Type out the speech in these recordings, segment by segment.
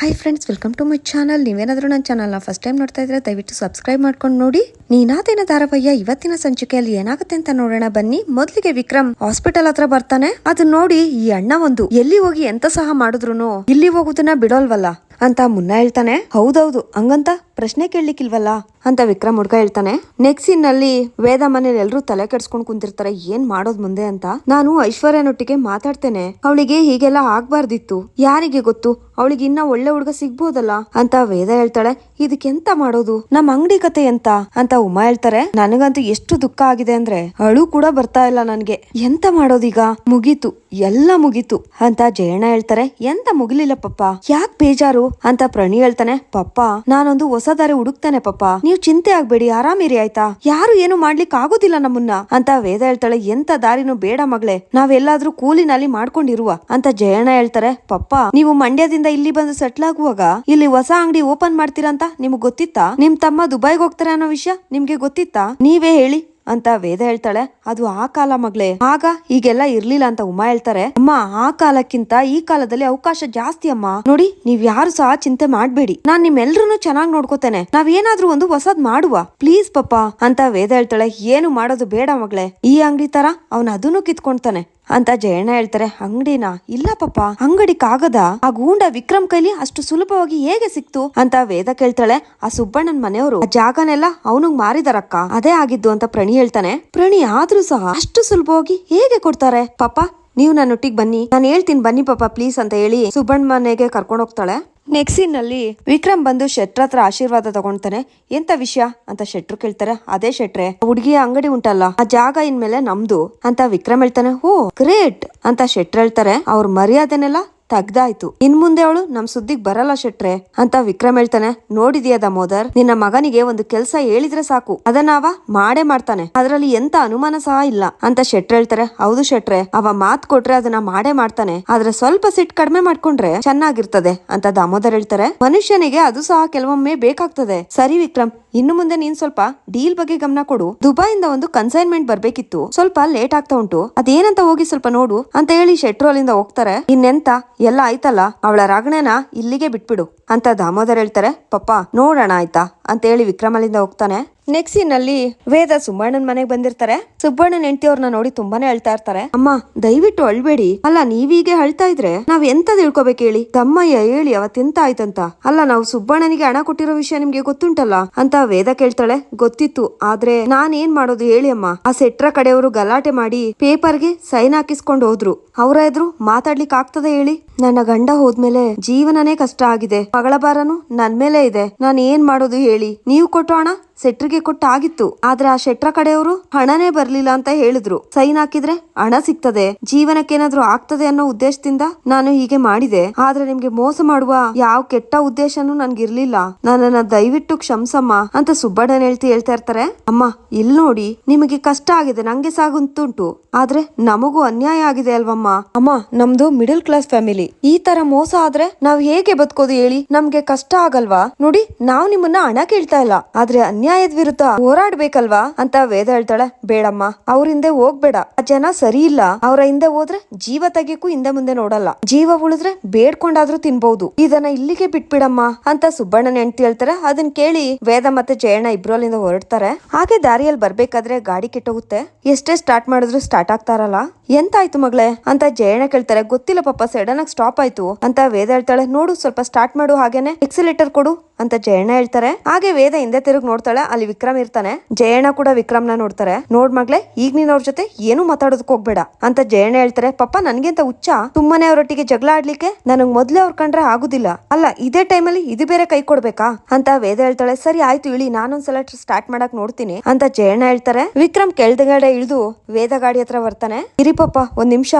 Hi friends welcome to my channel ನೀವೇನಾದರೂ ನನ್ನ ಚಾನಲ್ನ ಫಸ್ಟ್ ಟೈಮ್ ನೋಡ್ತಾ ಇದ್ರೆ ದಯವಿಟ್ಟು ಸಬ್ಸ್ಕ್ರೈಬ್ ಮಾಡ್ಕೊಂಡು ನೋಡಿ. ನೀನಾದೇನ ಧಾರಾವಾಹಿಯ ಇವತ್ತಿನ ಸಂಚಿಕೆಯಲ್ಲಿ ಏನಾಗುತ್ತೆ ಅಂತ ನೋಡೋಣ ಬನ್ನಿ. ಮೊದಲಿಗೆ ವಿಕ್ರಮ್ ಹಾಸ್ಪಿಟಲ್ ಹತ್ರ ಬರ್ತಾನೆ. ಅದನ್ನ ನೋಡಿ, ಈ ಅಣ್ಣ ಒಂದು ಎಲ್ಲಿ ಹೋಗಿ ಎಂತ ಸಹ ಮಾಡಿದ್ರು ಇಲ್ಲಿ ಹೋಗುದನ್ನ ಬಿಡೋಲ್ವಲ್ಲ? ಅಂತ ಮುನ್ನ ಹೇಳ್ತಾನೆ. ಹೌದೌದು, ಹಂಗಂತ ಪ್ರಶ್ನೆ ಕೇಳಲಿಕ್ಕಿಲ್ವಲ್ಲ? ಅಂತ ವಿಕ್ರಮ್ ಹುಡ್ಗ ಹೇಳ್ತಾನೆ. ನೆಕ್ಸ್ಟ್ ಸೀನ್ನಲ್ಲಿ ವೇದ ಮನೇಲಿ ಎಲ್ರು ತಲೆ ಕೆಡ್ಸ್ಕೊಂಡ್ ಕುಂತಿರ್ತಾರೆ, ಏನ್ ಮಾಡೋದ್ ಮುಂದೆ ಅಂತ. ನಾನು ಐಶ್ವರ್ಯನೊಟ್ಟಿಗೆ ಮಾತಾಡ್ತೇನೆ. ಅವಳಿಗೆ ಹೀಗೆಲ್ಲ ಆಗ್ಬಾರ್ದಿತ್ತು. ಯಾರಿಗೆ ಗೊತ್ತು? ಅವಳಿಗೆ ಇನ್ನ ಒಳ್ಳೆ ಹುಡುಗ ಸಿಗ್ಬೋದಲ್ಲ? ಅಂತ ವೇದ ಹೇಳ್ತಾಳೆ. ಇದಕ್ಕೆಂತ ಮಾಡೋದು? ನಮ್ ಅಂಗಡಿ ಕತೆ ಎಂತ? ಅಂತ ಉಮಾ ಹೇಳ್ತಾರೆ. ನನಗಂತೂ ಎಷ್ಟು ದುಃಖ ಆಗಿದೆ ಅಂದ್ರೆ ಅಳು ಕೂಡ ಬರ್ತಾ ಇಲ್ಲ ನನ್ಗೆ. ಎಂತ ಮಾಡೋದೀಗ? ಮುಗೀತು. ಎಲ್ಲ ಮುಗೀತು ಅಂತ ಜಯಣ್ಣ ಹೇಳ್ತಾರೆ. ಎಂತ ಮುಗಿಲಿಲ್ಲ ಪಪ್ಪ. ಯಾಕ್ ಬೇಜಾರು? ಅಂತ ಪ್ರಣಿ ಹೇಳ್ತಾನೆ. ಪಪ್ಪ, ನಾನೊಂದು ಹೊಸ ದಾರಿ ಹುಡುಕ್ತಾನೆ ಪಪ್ಪ. ನೀವು ಚಿಂತೆ ಆಗ್ಬೇಡಿ. ಆರಾಮಿರಿ ಆಯ್ತಾ? ಯಾರು ಏನು ಮಾಡ್ಲಿಕ್ಕೆ ಆಗೋದಿಲ್ಲ ನಮ್ಮನ್ನ ಅಂತ ವೇದ ಹೇಳ್ತಾಳೆ. ಎಂತ ದಾರಿನೂ ಬೇಡ ಮಗಳೇ. ನಾವೆಲ್ಲಾದ್ರೂ ಕೂಲಿನಲ್ಲಿ ಮಾಡ್ಕೊಂಡಿರುವ ಅಂತ ಜಯಣ್ಣ ಹೇಳ್ತಾರೆ. ಪಪ್ಪ, ನೀವು ಮಂಡ್ಯದಿಂದ ಇಲ್ಲಿ ಬಂದು ಸೆಟ್ಲ್ ಆಗುವಾಗ ಇಲ್ಲಿ ಹೊಸ ಅಂಗಡಿ ಓಪನ್ ಮಾಡ್ತೀರಂತ ನಿಮ್ಗೆ ಗೊತ್ತಿತ್ತಾ? ನಿಮ್ ತಮ್ಮ ದುಬೈಗೆ ಹೋಗ್ತಾರೆ ಅನ್ನೋ ವಿಷಯ ನಿಮ್ಗೆ ಗೊತ್ತಿತ್ತಾ? ನೀವೇ ಹೇಳಿ. ಅಂತ ವೇದ ಹೇಳ್ತಾಳೆ. ಅದು ಆ ಕಾಲ ಮಗಳೇ. ಆಗ ಈಗೆಲ್ಲ ಇರ್ಲಿಲ್ಲ ಅಂತ ಉಮಾ ಹೇಳ್ತಾರೆ. ಅಮ್ಮ, ಆ ಕಾಲಕ್ಕಿಂತ ಈ ಕಾಲದಲ್ಲಿ ಅವಕಾಶ ಜಾಸ್ತಿ ಅಮ್ಮ. ನೋಡಿ, ನೀವ್ ಯಾರು ಸಹ ಚಿಂತೆ ಮಾಡ್ಬೇಡಿ. ನಾನ್ ನಿಮ್ಮೆಲ್ರನ್ನೂ ಚೆನ್ನಾಗಿ ನೋಡ್ಕೋತೇನೆ. ನಾವ್ ಏನಾದ್ರೂ ಒಂದು ಹೊಸದ್ ಮಾಡುವ. ಪ್ಲೀಸ್ ಪಪ್ಪಾ, ಅಂತ ವೇದ ಹೇಳ್ತಾಳೆ. ಏನು ಮಾಡೋದು ಬೇಡ ಮಗಳೇ. ಈ ಅಂಗಡಿ ತರ ಅವನ್ ಅದನ್ನು ಕಿತ್ಕೊಂತಾನೆ ಅಂತ ಜಯಣ್ಣ ಹೇಳ್ತಾರೆ. ಅಂಗಡಿನ? ಇಲ್ಲ ಪಪ್ಪ. ಅಂಗಡಿಕಾಗದ ಆ ಗೂಂಡ ವಿಕ್ರಮ್ ಕೈಲಿ ಅಷ್ಟು ಸುಲಭವಾಗಿ ಹೇಗೆ ಸಿಕ್ತು? ಅಂತ ವೇದ ಕೇಳ್ತಾಳೆ. ಆ ಸುಬ್ಬಣ್ಣನ್ ಮನೆಯವರು. ಆ ಜಾಗನೆಲ್ಲ ಅವನಿಗೆ ಮಾರಿದಾರಕ್ಕ. ಅದೇ ಆಗಿದ್ದು ಅಂತ ಪ್ರಣಿ ಹೇಳ್ತಾನೆ, ಪ್ರಣಿ ಆದ್ರೂ ಸಹ ಅಷ್ಟು ಸುಲಭವಾಗಿ ಹೇಗೆ ಕೊಡ್ತಾರೆ? ಪಾಪ, ನೀವು ನನ್ನ ಒಟ್ಟಿಗೆ ಬನ್ನಿ. ನಾನು ಹೇಳ್ತೀನಿ, ಬನ್ನಿ ಪಾಪ ಪ್ಲೀಸ್ ಅಂತ ಹೇಳಿ ಸುಬ್ಬಣ್ಣ ಮನೆಗೆ ಕರ್ಕೊಂಡು ಹೋಗ್ತಾಳೆ. ನೆಕ್ಸ್ಟ್ ಸೀನ್ ವಿಕ್ರಮ್ ಬಂದು ಶೆಟ್ರ ಹತ್ರ ಆಶೀರ್ವಾದ ತಗೊಳ್ತಾನೆ. ಎಂತ ವಿಷಯ? ಅಂತ ಶೆಟ್ರು ಕೇಳ್ತಾರೆ. ಅದೇ ಶೆಟ್ರೆ ಹುಡುಗಿಯ ಅಂಗಡಿ ಉಂಟಲ್ಲ, ಆ ಜಾಗ ಇನ್ಮೇಲೆ ನಮ್ದು. ಅಂತ ವಿಕ್ರಮ್ ಹೇಳ್ತಾನೆ. Oh great. ಅಂತ ಶೆಟ್ರ್ ಹೇಳ್ತಾರೆ. ಅವ್ರ ಮರ್ಯಾದೆನೆಲ್ಲ ತೆಗ್ದಾಯ್ತು. ಇನ್ ಮುಂದೆ ಅವಳು ನಮ್ ಸುದ್ದಿಗ್ ಬರಲ್ಲ ಶೆಟ್ರೆ, ಅಂತ ವಿಕ್ರಮ್ ಹೇಳ್ತಾನೆ. ನೋಡಿದ್ಯಾ ದಾಮೋದರ್? ನಿನ್ನ ಮಗನಿಗೆ ಒಂದು ಕೆಲ್ಸ ಹೇಳಿದ್ರೆ ಸಾಕು. ಅದನ್ನವ ಮಾಡೇ ಮಾಡ್ತಾನೆ. ಅದರಲ್ಲಿ ಎಂತ ಅನುಮಾನ ಸಹ ಇಲ್ಲ, ಅಂತ ಶೆಟ್ರ್ ಹೇಳ್ತಾರೆ. ಹೌದು ಶೆಟ್ರೆ, ಅವ ಮಾತ್ ಕೊಟ್ರೆ ಅದನ್ನ ಮಾಡೇ ಮಾಡ್ತಾನೆ. ಆದ್ರೆ ಸ್ವಲ್ಪ ಸಿಟ್ ಕಡಿಮೆ ಮಾಡ್ಕೊಂಡ್ರೆ ಚೆನ್ನಾಗಿರ್ತದೆ, ಅಂತ ದಾಮೋದರ್ ಹೇಳ್ತಾರೆ. ಮನುಷ್ಯನಿಗೆ ಅದು ಸಹ ಕೆಲವೊಮ್ಮೆ ಬೇಕಾಗ್ತದೆ. ಸರಿ ವಿಕ್ರಮ್, ಇನ್ನು ಮುಂದೆ ನೀನ್ ಸ್ವಲ್ಪ ಡೀಲ್ ಬಗ್ಗೆ ಗಮನ ಕೊಡು. ದುಬೈಯಿಂದ ಒಂದು ಕನ್ಸೈನ್ಮೆಂಟ್ ಬರ್ಬೇಕಿತ್ತು. ಸ್ವಲ್ಪ ಲೇಟ್ ಆಗ್ತಾ ಉಂಟು. ಅದೇನಂತ ಹೋಗಿ ಸ್ವಲ್ಪ ನೋಡು, ಅಂತ ಹೇಳಿ ಶೆಟ್ರು ಅಲ್ಲಿಂದ ಹೋಗ್ತಾರೆ. ಇನ್ನೆಂತ? ಎಲ್ಲ ಆಯ್ತಲ್ಲ? ಅವಳ ರಾಗಣೆನ ಇಲ್ಲಿಗೆ ಬಿಟ್ಬಿಡು. ಅಂತ ದಾಮೋದರ್ ಹೇಳ್ತಾರೆ ಪಪ್ಪ ನೋಡೋಣ ಆಯ್ತಾ? ಅಂತ ಹೇಳಿ ವಿಕ್ರಮ್ ಅಲ್ಲಿಂದ ಹೋಗ್ತಾನೆ. ನೆಕ್ಸ್ಟ್ ಸೀನ್ ಅಲ್ಲಿ ವೇದ ಸುಬ್ಬಣ್ಣನ್ ಮನೆಗೆ ಬಂದಿರ್ತಾರೆ. ಸುಬ್ಬಣ್ಣನ್ ಹೆಂಡತಿಯವ್ರನ್ನ ನೋಡಿ ತುಂಬಾನೇ ಅಳ್ತಾ ಇರ್ತಾರೆ. ಅಮ್ಮ, ದಯವಿಟ್ಟು ಅಳ್ಬೇಡಿ. ಅಲ್ಲ, ನೀವೀಗೆ ಅಳ್ತಾ ಇದ್ರೆ ನಾವ್ ಎಂತ ತಿಳ್ಕೊಬೇಕು ಹೇಳಿ? ತಮ್ಮಯ್ಯ ಹೇಳಿ ಅವತ್ತೆಂತ ಆಯ್ತಂತ? ಅಲ್ಲ, ನಾವು ಸುಬ್ಬಣ್ಣನಿಗೆ ಹಣ ಕೊಟ್ಟಿರೋ ವಿಷಯ ನಿಮ್ಗೆ ಗೊತ್ತುಂಟಲ್ಲ? ಅಂತ ವೇದ ಕೇಳ್ತಾಳೆ. ಗೊತ್ತಿತ್ತು. ಆದ್ರೆ ನಾನ್ ಏನ್ ಮಾಡೋದು ಹೇಳಿ ಅಮ್ಮ. ಆ ಸೆಟ್ರ ಕಡೆಯವರು ಗಲಾಟೆ ಮಾಡಿ ಪೇಪರ್ಗೆ ಸೈನ್ ಹಾಕಿಸ್ಕೊಂಡು ಹೋದ್ರು. ಅವ್ರ ಎದುರು ಮಾತಾಡ್ಲಿಕ್ಕೆ ಆಗ್ತದೆ ಹೇಳಿ. ನನ್ನ ಗಂಡ ಹೋದ್ಮೇಲೆ ಜೀವನನೇ ಕಷ್ಟ ಆಗಿದೆ. ಮಗಳ ಭಾರನು ನನ್ ಮೇಲೆ ಇದೆ. ನಾನ್ ಏನ್ ಮಾಡೋದು ಹೇಳಿ? ನೀವು ಕೊಟ್ಟು ಹಣ? ಸೆಟ್ರಿಗೆ ಕೊಟ್ಟಾಗಿತ್ತು. ಆದ್ರೆ ಆ ಶೆಟ್ರ ಕಡೆಯವರು ಹಣನೇ ಬರ್ಲಿಲ್ಲ ಅಂತ ಹೇಳಿದ್ರು. ಸೈನ್ ಹಾಕಿದ್ರೆ ಹಣ ಸಿಗ್ತದೆ, ಜೀವನಕ್ಕೆ ಏನಾದ್ರೂ ಆಗ್ತದೆ ಅನ್ನೋ ಉದ್ದೇಶದಿಂದ ನಾನು ಹೀಗೆ ಮಾಡಿದೆ. ಆದ್ರೆ ನಿಮ್ಗೆ ಮೋಸ ಮಾಡುವ ಯಾವ ಕೆಟ್ಟ ಉದ್ದೇಶನೂ ನನ್ಗಿರ್ಲಿಲ್ಲ. ನನ್ನನ್ನ ದಯವಿಟ್ಟು ಕ್ಷಮಸಮ್ಮ ಅಂತ ಸುಬ್ಬಣ್ಣನ ಹೇಳ್ತಿ ಹೇಳ್ತಾ ಇರ್ತಾರೆ. ಅಮ್ಮ ಇಲ್ಲಿ ನೋಡಿ, ನಿಮಗೆ ಕಷ್ಟ ಆಗಿದೆ, ನಂಗೆ ಸಾಗುಂತುಂಟು. ಆದ್ರೆ ನಮಗೂ ಅನ್ಯಾಯ ಆಗಿದೆ ಅಲ್ವಮ್ಮ? ಅಮ್ಮ, ನಮ್ದು ಮಿಡಲ್ ಕ್ಲಾಸ್ ಫ್ಯಾಮಿಲಿ. ಈ ತರ ಮೋಸ ಆದ್ರೆ ನಾವ್ ಹೇಗೆ ಬದುಕೋದು ಹೇಳಿ? ನಮ್ಗೆ ಕಷ್ಟ ಆಗಲ್ವಾ? ನೋಡಿ, ನಾವ್ ನಿಮ್ಮನ್ನ ಹಣ ಕೇಳ್ತಾ ಇಲ್ಲ. ಆದ್ರೆ ಅನ್ಯಾಯದ ವಿರುದ್ಧ ಹೋರಾಡ್ಬೇಕಲ್ವಾ ಅಂತ ವೇದ ಹೇಳ್ತಾಳೆ. ಬೇಡಮ್ಮ, ಅವ್ರ ಹಿಂದೆ ಹೋಗ್ಬೇಡ. ಆ ಜನ ಸರಿ ಇಲ್ಲ. ಅವ್ರ ಹಿಂದೆ ಹೋದ್ರೆ ಜೀವ ತೆಗಿಯಕ್ಕೂ ಹಿಂದೆ ಮುಂದೆ ನೋಡಲ್ಲ. ಜೀವ ಉಳಿದ್ರೆ ಬೇಡ್ಕೊಂಡಾದ್ರೂ ತಿನ್ಬಹುದು ಇದನ್ನ ಇಲ್ಲಿಗೆ ಬಿಟ್ಬಿಡಮ್ಮ ಅಂತ ಸುಬ್ಬಣ್ಣನ ಹೆಂಡತಿ ಹೇಳ್ತಾರೆ. ಅದನ್ನ ಕೇಳಿ ವೇದ ಮತ್ತೆ ಜಯಣ್ಣ ಇಬ್ರು ಅಲ್ಲಿಂದ ಹೊರಡ್ತಾರೆ. ಹಾಗೆ ದಾರಿಯಲ್ಲಿ ಬರ್ಬೇಕಾದ್ರೆ ಗಾಡಿ ಕೆಟ್ಟೋಗುತ್ತೆ. ಎಷ್ಟೇ ಸ್ಟಾರ್ಟ್ ಮಾಡಿದ್ರು ಸ್ಟಾರ್ಟ್ ಆಗ್ತಾರಲ್ಲ ಎಂತಾಯ್ತು ಮಗಳೇ ಅಂತ ಜಯಣ್ಣ ಕೇಳ್ತಾರೆ. ಗೊತ್ತಿಲ್ಲ ಪಾಪ ಸಡನ್ ಆಗಿ ಸ್ಟಾಪ್ ಆಯ್ತು ಅಂತ ವೇದ ಹೇಳ್ತಾಳೆ. ನೋಡು, ಸ್ವಲ್ಪ ಸ್ಟಾರ್ಟ್ ಮಾಡು ಹಾಗೇನೆ. ಎಕ್ಸಿಲೇಟರ್ ಕೊಡು ಅಂತ ಜಯಣ್ಣ ಹೇಳ್ತಾರೆ. ಹಾಗೆ ವೇದ ಹಿಂದೆ ತಿರುಗಿ ನೋಡ್ತಾಳೆ, ಅಲ್ಲಿ ವಿಕ್ರಮ್ ಇರ್ತಾನೆ. ಜಯಣ್ಣ ಕೂಡ ವಿಕ್ರಮ್ನ ನೋಡ್ತಾರೆ. ನೋಡ್ ಮಗ್ಲೆ ಈಗ ನೀನ್ ಅವ್ರ ಜೊತೆ ಏನು ಮಾತಾಡೋದಕ್ಕೆ ಹೋಗ್ಬೇಡ ಅಂತ ಜಯಣ್ಣ ಹೇಳ್ತಾರೆ. ಪಪ್ಪ ನನ್ಗೆಂತ ಹುಚ್ಚ? ಸುಮ್ಮನೆ ಅವರೊಟ್ಟಿಗೆ ಜಗಳ ಆಡ್ಲಿಕ್ಕೆ ನನಗ್ ಮೊದ್ಲೇ ಅವ್ರ ಕಂಡ್ರೆ ಆಗುದಿಲ್ಲ. ಅಲ್ಲ, ಇದೇ ಟೈಮಲ್ಲಿ ಇದು ಬೇರೆ ಕೈ ಕೊಡ್ಬೇಕಾ? ಅಂತ ವೇದ ಹೇಳ್ತಾಳೆ. ಸರಿ, ಆಯ್ತು ಇಳಿ, ನಾನೊಂದ್ಸಲ ಸ್ಟಾರ್ಟ್ ಮಾಡಕ್ ನೋಡ್ತೀನಿ ಅಂತ ಜಯಣ್ಣ ಹೇಳ್ತಾರೆ. ವಿಕ್ರಮ್ ಕೆಳದಗಡೆ ಇಳಿದು ವೇದ ಗಾಡಿ ಹತ್ರ ಬರ್ತಾನೆ. ಇರಿ ಪಪ್ಪ ಒಂದ್ ನಿಮಿಷ.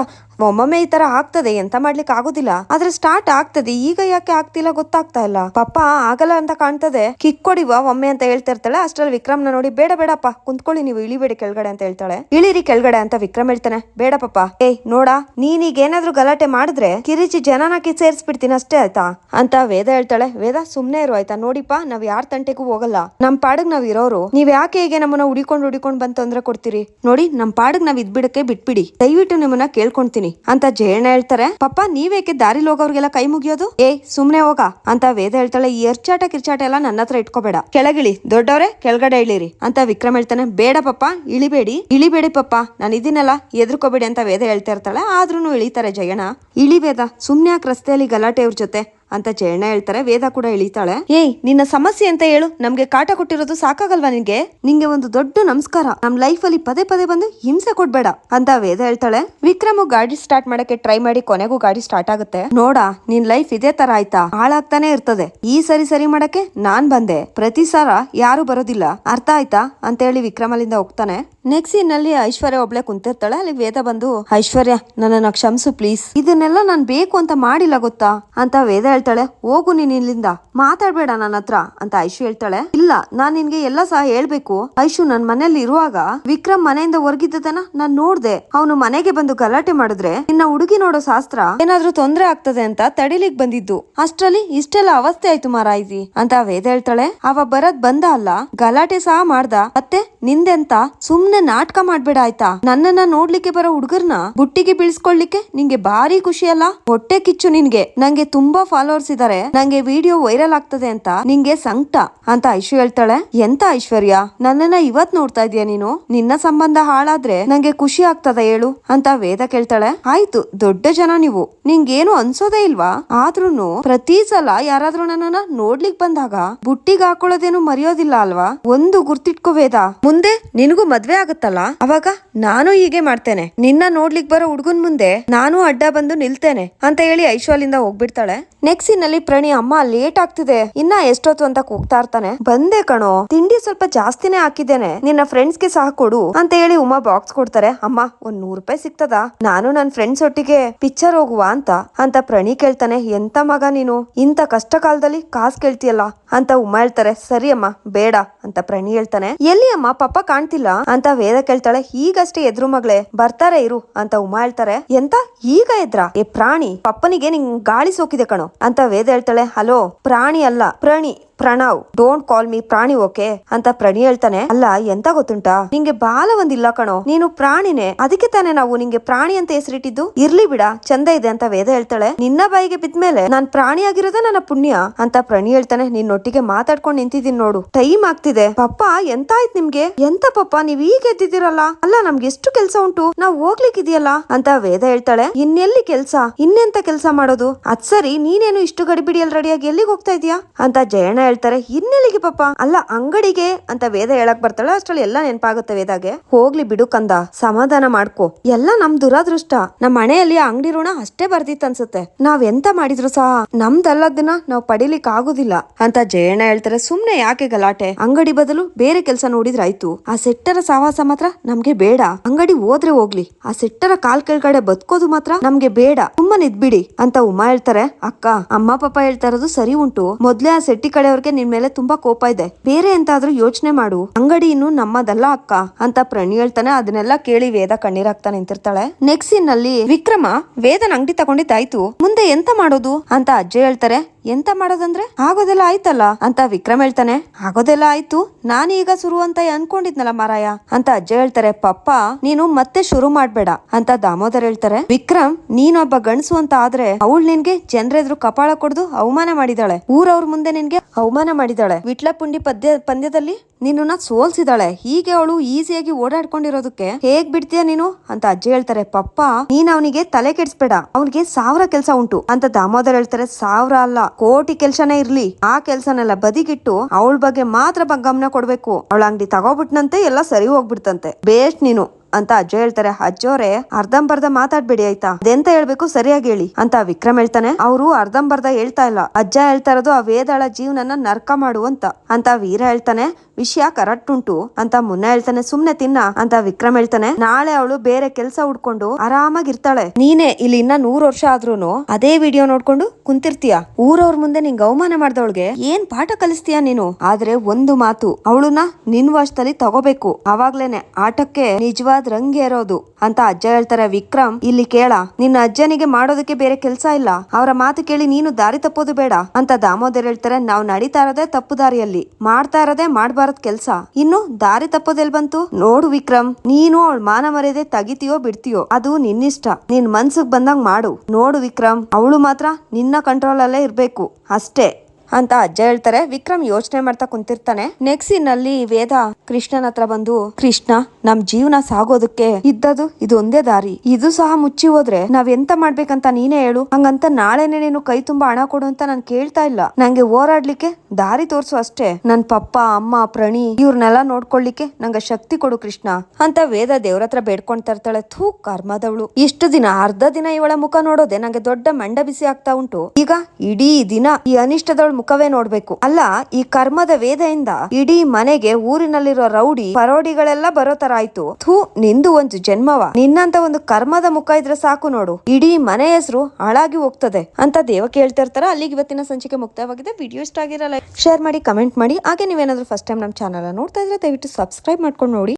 ಒಮ್ಮೊಮ್ಮೆ ಈ ತರ ಆಗ್ತದೆ, ಎಂತ ಮಾಡ್ಲಿಕ್ಕೆ ಆಗುದಿಲ್ಲ. ಆದ್ರೆ ಸ್ಟಾರ್ಟ್ ಆಗ್ತದೆ, ಈಗ ಯಾಕೆ ಆಗ್ತಿಲ್ಲ ಗೊತ್ತಾಗ್ತಾ ಇಲ್ಲ. ಪಪ್ಪ ಆಗಲ್ಲ ಅಂತ ಕಾಣ್ತದೆ. ಕಿಕ್ ಕೊಡಿವ ಒಮ್ಮೆ ಅಂತ ಹೇಳ್ತಾ ಇರ್ತಾಳೆ, ಅಷ್ಟ್ರಲ್ಲಿ ವಿಕ್ರಮ್ನ ನೋಡಿ, ಬೇಡ, ಬೇಡಪ್ಪ, ಕುಂತ್ಕೊಳ್ಳಿ, ನೀವು ಇಳಿಬೇಡಿ ಕೆಳಗಡೆ ಅಂತ ಹೇಳ್ತಾಳೆ. ಇಳಿರಿ ಕೆಳಗಡೆ ಅಂತ ವಿಕ್ರಮ್ ಹೇಳ್ತಾನೆ. ಬೇಡ ಪಪ್ಪ ಏಯ್ ನೋಡ, ನೀನೀಗ ಏನಾದ್ರೂ ಗಲಾಟೆ ಮಾಡಿದ್ರೆ ಕಿರಿಚಿ ಜನನಾಕಿ ಸೇರ್ಸ್ಬಿಡ್ತೀನಿ ಅಷ್ಟೇ ಆಯ್ತಾ? ಅಂತ ವೇದ ಹೇಳ್ತಾಳೆ. ವೇದ, ಸುಮ್ನೆ ಇರು ಆಯ್ತಾ. ನೋಡಿಪ್ಪ, ನಾವ್ ಯಾರ ತಂಟೆಗೂ ಹೋಗಲ್ಲ. ನಮ್ ಪಾಡಗ್ ನಾವ್ ಇರೋರು, ನೀವ್ ಯಾಕೆ ಹೀಗೆ ನಮ್ಮನ್ನ ಹುಡಿಕೊಂಡು ಹುಡಿಕೊಂಡ್ ಬಂತ ತೊಂದ್ರೆ ಕೊಡ್ತೀರಿ? ನೋಡಿ, ನಮ್ ಪಾಡಗ್ ನಾವ್ ಇದ್ಬಿಡಕ್ಕೆ ಬಿಟ್ಬಿಡಿ. ದಯವಿಟ್ಟು ನಿಮ್ಮನ್ನ ಕೇಳ್ಕೊಂತೀನಿ. ಅಂತ ಜಯಣ್ಣ ಹೇಳ್ತಾರೆ. ಪಪ್ಪ ನೀವೇಕೆ ದಾರಿಲಿ ಹೋಗೋರ್ಗೆಲ್ಲ ಕೈ ಮುಗಿಯೋದು? ಏ, ಸುಮ್ನೆ ಹೋಗ. ಅಂತ ವೇದ ಹೇಳ್ತಾಳೆ, ಈ ಎರ್ಚಾಟ ಕಿರ್ಚಾಟ ಎಲ್ಲ ನನ್ನ ಹತ್ರ ಇಟ್ಕೋಬೇಡ. ಕೆಳಗಿಳಿ, ದೊಡ್ಡವ್ರೆ, ಕೆಳಗಡೆ ಇಳಿರಿ ಅಂತ ವಿಕ್ರಮ್ ಹೇಳ್ತಾನೆ. ಬೇಡ ಪಪ್ಪ, ಇಳಿಬೇಡಿ. ಇಳಿಬೇಡಿ ಪಪ್ಪ, ನಾನು ಇದನ್ನೆಲ್ಲ ಎದ್ರಕೋಬೇಡಿ ಅಂತ ವೇದ ಹೇಳ್ತಾ ಇರ್ತಾಳೆ. ಆದ್ರೂ ಇಳಿತಾರೆ ಜಯಣ್ಣ. ಇಳಿ ವೇದ, ಸುಮ್ನೆ ಯಾಕೆ ರಸ್ತೆಯಲ್ಲಿ ಗಲಾಟೆ ಇವ್ರ ಜೊತೆ? ಅಂತ ಜಯಣ್ಣ ಹೇಳ್ತಾರೆ. ವೇದ ಕೂಡ ಇಳಿತಾಳೆ ಏಯ್ ನಿನ್ನ ಸಮಸ್ಯೆ ಅಂತ ಹೇಳು. ನಮ್ಗೆ ಕಾಟ ಕೊಟ್ಟಿರೋದು ಸಾಕಾಗಲ್ವಾ ನಿನ್ಗೆ? ನಿಂಗೆ ಒಂದು ದೊಡ್ಡ ನಮಸ್ಕಾರ. ನಮ್ ಲೈಫ್ ಅಲ್ಲಿ ಪದೇ ಪದೇ ಬಂದು ಹಿಂಸೆ ಕೊಡ್ಬೇಡ ಅಂತ ವೇದ ಹೇಳ್ತಾಳೆ. ವಿಕ್ರಮ್ ಗಾಡಿ ಸ್ಟಾರ್ಟ್ ಮಾಡಕ್ಕೆ ಟ್ರೈ ಮಾಡಿ ಕೊನೆಗೂ ಗಾಡಿ ಸ್ಟಾರ್ಟ್ ಆಗುತ್ತೆ. ನೋಡ ನಿನ್ ಲೈಫ್ ಇದೇ ತರ ಆಯ್ತಾ? ಹಾಳಾಗ್ತಾನೆ ಇರ್ತದೆ. ಈ ಸರಿ ಸರಿ ಮಾಡಕ್ಕೆ ನಾನ್ ಬಂದೆ. ಪ್ರತಿ ಸಲ ಯಾರು ಬರೋದಿಲ್ಲ. ಅರ್ಥ ಆಯ್ತಾ? ಅಂತ ಹೇಳಿ ವಿಕ್ರಮ್ ಅಲ್ಲಿಂದ ಹೋಗ್ತಾನೆ. ನೆಕ್ಸ್ಟ್ನಲ್ಲಿ ಐಶ್ವರ್ಯ ಒಬ್ಳೆ ಕುಂತಿರ್ತಾಳೆ. ಅಲ್ಲಿ ವೇದ ಬಂದು, ಐಶ್ವರ್ಯ, ನನ್ನನ್ನ ಕ್ಷಮಿಸು ಪ್ಲೀಸ್ ಇದನ್ನೆಲ್ಲ ನಾನ್ ಬೇಕು ಅಂತ ಮಾಡಿಲ್ಲ ಗೊತ್ತಾ? ಅಂತ ವೇದ ಹೇಳ್ತಾಳೆ. ಹೋಗು ನೀನ್ ಇಲ್ಲಿಂದ. ಮಾತಾಡ್ಬೇಡ ನನ್ನ ಹತ್ರ, ಅಂತ ಐಶು ಹೇಳ್ತಾಳೆ. ಇಲ್ಲ, ನಾನ್ ನಿನ್ಗೆ ಎಲ್ಲ ಸಹ ಹೇಳ್ಬೇಕು. ಐಶು ನನ್ ಮನೆಯಲ್ಲಿ ಇರುವಾಗ ವಿಕ್ರಮ್ ಮನೆಯಿಂದ ಹೊರಗಿದ್ದದನ್ನ ನಾನ್ ನೋಡ್ದೆ. ಅವನು ಮನೆಗೆ ಬಂದು ಗಲಾಟೆ ಮಾಡಿದ್ರೆ ನಿನ್ನ ಹುಡುಗಿ ನೋಡೋ ಶಾಸ್ತ್ರ ಏನಾದ್ರೂ ತೊಂದ್ರೆ ಆಗ್ತದೆ ಅಂತ ತಡಿಲಿಕ್ ಬಂದಿದ್ದು. ಅಷ್ಟ್ರಲ್ಲಿ ಇಷ್ಟೆಲ್ಲ ಅವಸ್ಥೆ ಆಯ್ತು ಮಾರಾಯಿಸಿ ಅಂತ ವೇದ ಹೇಳ್ತಾಳೆ. ಅವ ಬರದ್ ಬಂದ ಅಲ್ಲ, ಗಲಾಟೆ ಸಹ ಮಾಡ್ದ. ಮತ್ತೆ ನಿಂದೆಂತ ಸುಮ್ನೆ ನಾಟಕ ಮಾಡ್ಬೇಡ ಆಯ್ತಾ? ನನ್ನನ್ನ ನೋಡ್ಲಿಕ್ಕೆ ಬರೋ ಹುಡುಗರ್ನ ಬುಟ್ಟಿಗೆ ಬೀಳ್ಸ್ಕೊಳ್ಲಿಕ್ಕೆ ನಿಂಗೆ ಭಾರಿ ಖುಷಿ ಅಲ್ಲ ಹೊಟ್ಟೆ ಕಿಚ್ಚು ನಿನ್ಗೆ. ನಂಗೆ ತುಂಬಾ ಫಾಲೋವರ್ಸ್ ಇದಾರೆ. ನಂಗೆ ವಿಡಿಯೋ ವೈರಲ್ ಆಗ್ತದೆ ಅಂತ ನಿಂಗೆ ಸಂಕಟ. ಅಂತ ಐಶು ಹೇಳ್ತಾಳೆ. ಎಂತ ಐಶ್ವರ್ಯ? ನನ್ನನ್ನ ಇವತ್ ನೋಡ್ತಾ ಇದೀಯ ನೀನು? ನಿನ್ನ ಸಂಬಂಧ ಹಾಳಾದ್ರೆ ನಂಗೆ ಖುಷಿ ಆಗ್ತದ ಹೇಳು? ಅಂತ ವೇದ ಕೇಳ್ತಾಳೆ. ಆಯ್ತು, ದೊಡ್ಡ ಜನ ನೀವು. ನಿಂಗೇನು ಅನ್ಸೋದೇ ಇಲ್ವಾ? ಆದ್ರೂನು ಪ್ರತಿ ಸಲ ಯಾರಾದ್ರೂ ನನ್ನನ್ನ ನೋಡ್ಲಿಕ್ ಬಂದಾಗ ಬುಟ್ಟಿಗೆ ಹಾಕೊಳ್ಳೋದೇನು ಮರೆಯೋದಿಲ್ಲ ಅಲ್ವಾ? ಒಂದು ಗುರ್ತಿಟ್ಕೋ ವೇದ. ಮುಂದೆ ನಿನಗೂ ಮದ್ವೆ ಆಗುತ್ತಲ್ಲ? ಅವಾಗ ನಾನು ಹೀಗೆ ಮಾಡ್ತೇನೆ. ನಿನ್ನ ನೋಡ್ಲಿಕ್ ಬರೋ ಹುಡುಗನ್ ಮುಂದೆ ನಾನು ಅಡ್ಡ ಬಂದು ನಿಲ್ತೇನೆ ಅಂತ ಹೇಳಿ ಐಶು ಅಲ್ಲಿಂದ ಹೋಗ್ಬಿಡ್ತಾಳೆ. ನೆಕ್ಸ್ಟ್ ಇನ್ನಲ್ಲಿ ಪ್ರಣಿ ಅಮ್ಮ ಲೇಟ್ ಆಗ್ತಿದೆ. ಇನ್ನ ಎಷ್ಟೊತ್ತು ಅಂತ ಕೂಗ್ತಾ ಇರ್ತಾನೆ. ಬಂದೆ ಕಣೋ. ತಿಂಡಿ ಸ್ವಲ್ಪ ಜಾಸ್ತಿನೇ ಹಾಕಿದ್ದೇನೆ. ನಿನ್ನ ಫ್ರೆಂಡ್ಸ್ಗೆ ಸಹ ಕೊಡು ಅಂತ ಹೇಳಿ ಉಮಾ ಬಾಕ್ಸ್ ಕೊಡ್ತಾರೆ. ಅಮ್ಮ, ಒಂದ್ ನೂರ್ ರೂಪಾಯಿ ಸಿಗ್ತದ? ನಾನು ನನ್ ಫ್ರೆಂಡ್ಸ್ ಒಟ್ಟಿಗೆ ಪಿಕ್ಚರ್ ಹೋಗುವ ಅಂತ. ಅಂತ ಪ್ರಣಿ ಕೇಳ್ತಾನೆ. ಎಂತ ಮಗ ನೀನು? ಇಂತ ಕಷ್ಟ ಕಾಲದಲ್ಲಿ ಕಾಸ್ ಕೇಳ್ತಿಯಲ್ಲ? ಅಂತ ಉಮಾ ಹೇಳ್ತಾರೆ. ಸರಿ ಅಮ್ಮ, ಬೇಡ ಅಂತ ಪ್ರಣಿ ಹೇಳ್ತಾನೆ. ಎಲ್ಲಿ ಅಮ್ಮ? ಪಾಪ ಕಾಣ್ತಿಲ್ಲ ಅಂತ ವೇದ ಕೇಳ್ತಾಳೆ ಈಗಷ್ಟೇ ಎದ್ರು ಮಗಳೇ, ಬರ್ತಾರೆ ಇರು ಅಂತ ಉಮಾ ಹೇಳ್ತಾರೆ. ಎಂತ? ಈಗ ಎದ್ರ? ಏ ಪ್ರಾಣಿ, ಪಪ್ಪನಿಗೆ ನಿಂಗ್ ಗಾಳಿ ಸೋಕಿದೆ ಕಣೋ ಅಂತ ವೇದ ಹೇಳ್ತಾಳೆ, ಹಲೋ, ಪ್ರಾಣಿ ಅಲ್ಲ, ಪ್ರಾಣಿ. ಪ್ರಣವ್ ಡೋಂಟ್ ಕಾಲ್ ಮೀ ಪ್ರಾಣಿ ಓಕೆ ಅಂತ ಪ್ರಣಿ ಹೇಳ್ತಾನೆ. ಅಲ್ಲ, ಎಂತ ಗೊತ್ತುಂಟಾ? ನಿಂಗೆ ಬಾಲ ಒಂದಿಲ್ಲ ಕಣೋ. ನೀನು ಪ್ರಾಣಿನೇ. ಅದಕ್ಕೆ ತಾನೇ ನಾವು ನಿಂಗೆ ಪ್ರಾಣಿ ಅಂತ ಹೆಸರಿಟ್ಟಿದ್ದು? ಇರ್ಲಿ ಬಿಡ, ಚಂದ ಇದೆ ಅಂತ ವೇದ ಹೇಳ್ತಾಳೆ. ನಿನ್ನ ಬಾಯಿಗೆ ಬಿದ್ಮೇಲೆ ನಾನ್ ಪ್ರಾಣಿ ಆಗಿರೋದೇ ನನ್ನ ಪುಣ್ಯ ಅಂತ ಪ್ರಣಿ ಹೇಳ್ತಾನೆ. ನಿನ್ನೊಟ್ಟಿಗೆ ಮಾತಾಡ್ಕೊಂಡು ನಿಂತಿದ್ದೀನಿ ನೋಡು. ಟೈಮ್ ಆಗ್ತಿದೆ. ಪಪ್ಪ ಎಂತ ಆಯ್ತು ನಿಮ್ಗೆ? ಎಂತ ಪಪ್ಪ, ನೀವ್ ಈಗ ಎದ್ದಿದ್ದೀರಲ್ಲ? ಅಲ್ಲ, ನಮ್ಗೆ ಎಷ್ಟು ಕೆಲ್ಸ ಉಂಟು? ನಾವ್ ಹೋಗ್ಲಿಕ್ಕಿದೆಯಲ್ಲ ಅಂತ ವೇದ ಹೇಳ್ತಾಳೆ. ಇನ್ನೆಲ್ಲಿ ಕೆಲ್ಸ? ಇನ್ನೆಂತ ಕೆಲ್ಸ ಮಾಡೋದು? ಅದ್ ಸರಿ, ನೀನೇನು ಇಷ್ಟು ಗಡಿಬಿಡಿಯಲ್ಲಿ ರೆಡಿಯಾಗಿ ಎಲ್ಲಿಗೆ ಹೋಗ್ತಾ ಇದೀಯಾ? ಅಂತ ಜಯಣ್ಣ ಹೇಳ್ತಾರೆ ಇನ್ನೆಲ್ಲಿಗೆ ಪಾಪ. ಅಲ್ಲ, ಅಂಗಡಿಗೆ ಅಂತ ವೇದ ಹೇಳಕ್ ಬರ್ತಾಳ? ಅಷ್ಟ್ರಲ್ಲಿ ಎಲ್ಲ ನೆನಪಾಗುತ್ತೆ ವೇದಾಗೆ. ಹೋಗ್ಲಿ ಬಿಡು ಕಂದ, ಸಮಾಧಾನ ಮಾಡ್ಕೋ. ಎಲ್ಲ ನಮ್ ದುರಾದೃಷ್ಟ. ನಮ್ ಮನೆಯಲ್ಲಿ ಅಂಗಡಿ ಋಣ ಅಷ್ಟೇ ಬರ್ದಿತ್ತು ಅನ್ಸುತ್ತೆ. ನಾವ್ ಎಂತ ಮಾಡಿದ್ರು ಸಹ ನಮ್ದಲ್ಲದನ್ನ ನಾವ್ ಪಡಿಲಿಕ್ ಆಗುದಿಲ್ಲ. ಅಂತ ಜಯಣ್ಣ ಹೇಳ್ತಾರೆ, ಸುಮ್ನೆ ಯಾಕೆ ಗಲಾಟೆ? ಅಂಗಡಿ ಬದಲು ಬೇರೆ ಕೆಲಸ ನೋಡಿದ್ರಾಯ್ತು ಆ ಸೆಟ್ಟರ ಸಹವಾಸ ಮಾತ್ರ ನಮ್ಗೆ ಬೇಡ. ಅಂಗಡಿ ಹೋದ್ರೆ ಹೋಗ್ಲಿ. ಆ ಸೆಟ್ಟರ ಕಾಲ್ ಕೆಳಗಡೆ ಬದುಕೋದು ಮಾತ್ರ ನಮ್ಗೆ ಬೇಡ. ಸುಮ್ಮನೆ ಇದ್ಬಿಡಿ ಅಂತ ಉಮಾ ಹೇಳ್ತಾರೆ, ಅಕ್ಕ, ಅಮ್ಮ, ಪಾಪ ಹೇಳ್ತಾ ಇರೋದು ಸರಿ ಉಂಟು. ಮೊದ್ಲೇ ಆ ಸೆಟ್ಟಿ ಕಡೆಯವ್ರಿಗೆ ನಿನ್ ಮೇಲೆ ತುಂಬಾ ಕೋಪ ಇದೆ. ಬೇರೆ ಎಂತಾದ್ರೂ ಯೋಚನೆ ಮಾಡು. ಅಂಗಡಿ ಇನ್ನು ನಮ್ಮದಲ್ಲ ಅಕ್ಕ, ಅಂತ ಪ್ರಣಿ ಹೇಳ್ತಾನೆ. ಅದನ್ನೆಲ್ಲ ಕೇಳಿ ವೇದ ಕಣ್ಣೀರಾಗ್ತಾ ನಿಂತಿರ್ತಾಳೆ. ನೆಕ್ಸ್ಟ್ ಸೀನ್ನಲ್ಲಿ ವಿಕ್ರಮ ವೇದನ ಅಂಗಡಿ ತಗೊಂಡಿದ್ದಾಯ್ತು. ಮುಂದೆ ಎಂತ ಮಾಡೋದು? ಅಂತ ಅಜ್ಜ ಹೇಳ್ತಾರೆ. ಎಂತ ಮಾಡೋದಂದ್ರೆ, ಆಗೋದೆಲ್ಲ ಆಯ್ತಲ್ಲ? ಅಂತ ವಿಕ್ರಮ್ ಹೇಳ್ತಾನೆ. ಆಗೋದೆಲ್ಲ ಆಯ್ತು. ನಾನೀಗ ಶುರು ಅಂತ ಅನ್ಕೊಂಡಿದ್ನಲ್ಲ ಮಾರಾಯ. ಅಂತ ಅಜ್ಜ ಹೇಳ್ತಾರೆ. ಪಪ್ಪ, ನೀನು ಮತ್ತೆ ಶುರು ಮಾಡ್ಬೇಡ. ಅಂತ ದಾಮೋದರ್ ಹೇಳ್ತಾರೆ. ವಿಕ್ರಮ್, ನೀನೊಬ್ಬ ಗಂಡಸು ಅಂತ ಆದ್ರೆ ಅವಳು ನಿನ್ಗೆ ಜನರೆದ್ರು ಕಪಾಳ ಕೊಡ್ದು ಅವಮಾನ ಮಾಡಿದಾಳೆ. ಊರವ್ರ ಮುಂದೆ ನಿನ್ಗೆ ಅವಮಾನ ಮಾಡಿದಾಳೆ. ವಿಟ್ಲಪುಂಡಿ ಪದ್ಯ ಪಂದ್ಯದಲ್ಲಿ ನಿನ್ನ ಸೋಲ್ಸಿದಾಳೆ. ಹೀಗೆ ಅವಳು ಈಸಿಯಾಗಿ ಓಡಾಡ್ಕೊಂಡಿರೋದಕ್ಕೆ ಹೇಗ್ ಬಿಡ್ತೀಯ ನೀನು? ಅಂತ ಅಜ್ಜಿ ಹೇಳ್ತಾರೆ, ಪಪ್ಪ, ನೀನ್ ಅವನಿಗೆ ತಲೆ ಕೆಡ್ಸ್ಬೇಡ. ಅವನಿಗೆ ಸಾವಿರ ಕೆಲಸ ಉಂಟು. ಅಂತ ದಾಮೋದರ್ ಹೇಳ್ತಾರೆ, ಸಾವಿರ ಅಲ್ಲ, ಕೋಟಿ ಕೆಲ್ಸನೇ ಇರ್ಲಿ. ಆ ಕೆಲ್ಸನೆಲ್ಲ ಬದಿಗಿಟ್ಟು ಅವಳ ಬಗ್ಗೆ ಮಾತ್ರ ಗಮನ ಕೊಡ್ಬೇಕು. ಅವಳ ಅಂಗಡಿ ತಗೋಬಿಟ್ನಂತೆ, ಎಲ್ಲ ಸರಿ ಹೋಗ್ಬಿಡ್ತಂತೆ. ಬೇಸ್ಟ್ ನೀನು. ಅಂತ ಅಜ್ಜ ಹೇಳ್ತಾರೆ. ಅಜ್ಜೋರೆ, ಅರ್ಧಂಬರ್ಧ ಮಾತಾಡ್ಬೇಡಿ ಆಯ್ತಾ? ಅದೆಂತ ಹೇಳ್ಬೇಕು ಸರಿಯಾಗಿ ಹೇಳಿ. ಅಂತ ವಿಕ್ರಮ್ ಹೇಳ್ತಾನೆ. ಅವರು ಅರ್ಧಂಬರ್ಧ ಹೇಳ್ತಾ ಇಲ್ಲ. ಅಜ್ಜ ಹೇಳ್ತಾ ಇರೋದು ಆ ವೇದಾಳ ಜೀವನನ ನರ್ಕ ಮಾಡು ಅಂತ. ಅಂತ ವೀರ ಹೇಳ್ತಾನೆ. ವಿಷಯ ಕರೆಕ್ಟ್ ಉಂಟು ಅಂತ ಮುನ್ನ ಹೇಳ್ತಾನೆ. ಸುಮ್ನೆ ತಿನ್ನ ಅಂತ ವಿಕ್ರಮ್ ಹೇಳ್ತಾನೆ. ನಾಳೆ ಅವಳು ಬೇರೆ ಕೆಲಸ ಹುಡ್ಕೊಂಡು ಆರಾಮಾಗಿರ್ತಾಳೆ ನೀನೆ ಇಲ್ಲಿ ಇನ್ನ ನೂರ್ ವರ್ಷ ಆದ್ರೂನು ಅದೇ ವಿಡಿಯೋ ನೋಡ್ಕೊಂಡು ಕುಂತಿರ್ತೀಯ? ಊರವ್ರ ಮುಂದೆ ನಿಂಗೆ ಅವಮಾನ ಮಾಡ್ದವಳಿಗೆ ಏನ್ ಪಾಠ ಕಲಿಸ್ತೀಯ ನೀನು? ಆದ್ರೆ ಒಂದು ಮಾತು, ಅವಳನ್ನ ನಿನ್ ವಶದಲ್ಲಿ ತಗೋಬೇಕು. ಅವಾಗ್ಲೇನೆ ಆಟಕ್ಕೆ ನಿಜವಾದ ಅದ್ ರಂಗೆ ಇರೋದು ಅಂತ ಅಜ್ಜ ಹೇಳ್ತಾರೆ, ವಿಕ್ರಮ್, ಇಲ್ಲಿ ಕೇಳ, ನಿನ್ನ ಅಜ್ಜನಿಗೆ ಮಾಡೋದಕ್ಕೆ ಬೇರೆ ಕೆಲಸ ಇಲ್ಲ. ಅವರ ಮಾತು ಕೇಳಿ ನೀನು ದಾರಿ ತಪ್ಪೋದು ಬೇಡ, ಅಂತ ದಾಮೋದರ್ ಹೇಳ್ತಾರೆ, ನಾವು ನಡೀತಾ ಇರೋದೇ ತಪ್ಪು ದಾರಿಯಲ್ಲಿ. ಮಾಡ್ತಾ ಇರೋದೇ ಮಾಡ್ಬಾರದ್ ಕೆಲಸ. ಇನ್ನು ದಾರಿ ತಪ್ಪೋದೆಲ್ ಬಂತು? ನೋಡು ವಿಕ್ರಮ್, ನೀನು ಅವಳ ಮಾನ ಮರ್ಯಾದೆ ತೆಗಿತೀಯೋ ಬಿಡ್ತೀಯೋ, ಅದು ನಿನ್ನಿಷ್ಟ. ನಿನ್ ಮನ್ಸಿಗೆ ಬಂದಂಗ್ ಮಾಡು. ನೋಡು ವಿಕ್ರಮ್, ಅವಳು ಮಾತ್ರ ನಿನ್ನ ಕಂಟ್ರೋಲ್ ಅಲ್ಲೇ ಇರ್ಬೇಕು. ಅಷ್ಟೇ. ಅಂತ ಅಜ್ಜ ಹೇಳ್ತಾರೆ. ವಿಕ್ರಮ್ ಯೋಚನೆ ಮಾಡ್ತಾ ಕುಂತಿರ್ತಾನೆ. ನೆಕ್ಸ್ಟ್ನಲ್ಲಿ ವೇದ ಕೃಷ್ಣನ ಹತ್ರ ಬಂದು, ಕೃಷ್ಣ, ನಮ್ ಜೀವನ ಸಾಗೋದಕ್ಕೆ ಇದ್ದದು ಇದು ಒಂದೇ ದಾರಿ. ಇದು ಸಹ ಮುಚ್ಚಿ ಹೋದ್ರೆ ನಾವ್ ಎಂತ ಮಾಡ್ಬೇಕಂತ ನೀನೇ ಹೇಳು. ಹಂಗಂತ ನಾಳೆನೆ ನೀನು ಕೈ ತುಂಬಾ ಹಣ ಕೊಡು ಅಂತ ನಾನ್ ಕೇಳ್ತಾ ಇಲ್ಲ. ನಂಗೆ ಹೋರಾಡ್ಲಿಕ್ಕೆ ದಾರಿ ತೋರ್ಸು ಅಷ್ಟೇ. ನನ್ ಪಪ್ಪ, ಅಮ್ಮ, ಪ್ರಣಿ ಇವ್ರನ್ನೆಲ್ಲ ನೋಡ್ಕೊಳ್ಲಿಕ್ಕೆ ನಂಗೆ ಶಕ್ತಿ ಕೊಡು ಕೃಷ್ಣ ಅಂತ ವೇದ ದೇವ್ರ ಹತ್ರ ಬೇಡ್ಕೊಂತಾ ಇರ್ತಾಳೆ ಥೂ, ಕರ್ಮದವಳು. ಇಷ್ಟು ದಿನ ಅರ್ಧ ದಿನ ಇವಳ ಮುಖ ನೋಡೋದೆ ನಂಗೆ ದೊಡ್ಡ ಮಂಡ ಬಿಸಿ ಆಗ್ತಾ ಉಂಟು. ಈಗ ಇಡೀ ದಿನ ಈ ಅನಿಷ್ಟದವಳ ಮುಖವೇ ನೋಡ್ಬೇಕು. ಅಲ್ಲ, ಈ ಕರ್ಮದ ವೇದೆಯಿಂದ ಇಡೀ ಮನೆಗೆ ಊರಿನಲ್ಲಿರೋ ರೌಡಿ ಪರೋಡಿಗಳೆಲ್ಲ ಬರೋ ತರ ಆಯ್ತು. ಥೂ, ನಿಂದು ಒಂದು ಜನ್ಮವ. ನಿನ್ನಂತ ಒಂದು ಕರ್ಮದ ಮುಖ ಇದ್ರೆ ಸಾಕು ನೋಡು. ಇಡೀ ಮನೆ ಹೆಸರು ಹಾಳಾಗಿ ಹೋಗ್ತದೆ ಅಂತ ದೇವ ಕೇಳ್ತಾ ಇರ್ತಾರ ಅಲ್ಲಿಗೆ ಇವತ್ತಿನ ಸಂಚಿಕೆ ಮುಕ್ತವಾಗಿದೆ ವಿಡಿಯೋ ಇಷ್ಟ ಆಗಿರಲ್ಲ ಶೇರ್ ಮಾಡಿ ಕಮೆಂಟ್ ಮಾಡಿ. ಹಾಗೆ ನೀವೇನಾದ್ರೂ ಫಸ್ಟ್ ಟೈಮ್ ನಮ್ಮ ಚಾನಲ್ ನೋಡ್ತಾ ಇದ್ರೆ ದಯವಿಟ್ಟು ಸಬ್ಸ್ಕ್ರೈಬ್ ಮಾಡ್ಕೊಂಡು ನೋಡಿ.